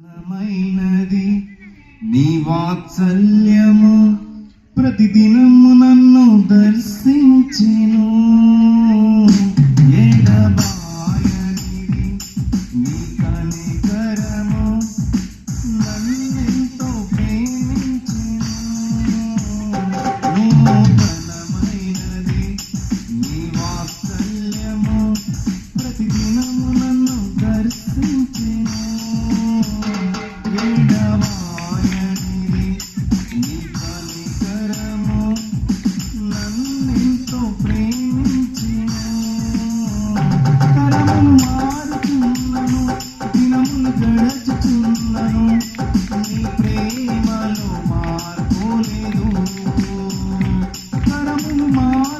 మైనది నీ వాత్సల్యము ప్రతిదినము నన్ను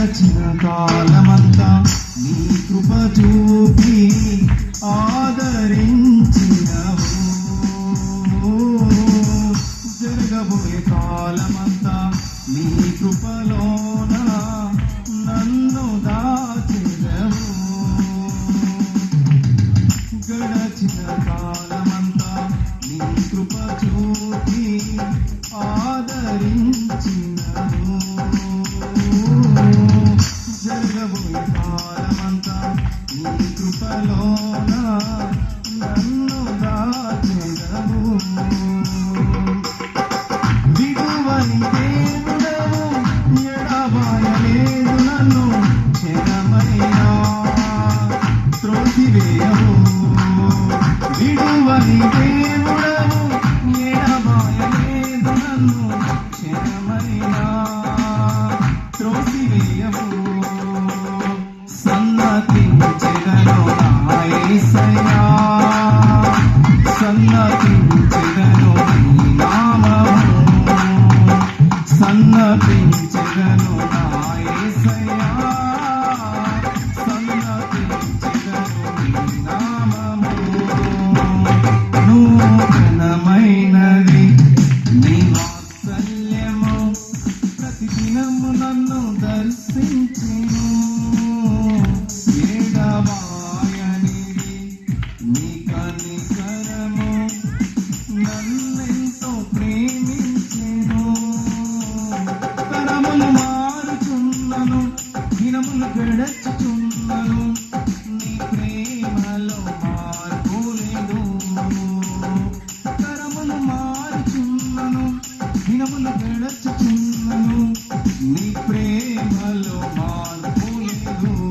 గడచిన కాలమంతా నీ కృప చూపి ఆదరించినవు. జరగబోయే కాలమంతా నీ కృపలోన నన్ను దాచినవు గడచిన కాలమంతా నీ కృప చూపి భారమంతా నీ కృపలోన నన్ను దాచెదవు పెంచగను నామము సన్నపించగను प्रेम लोमान भूले हूँ।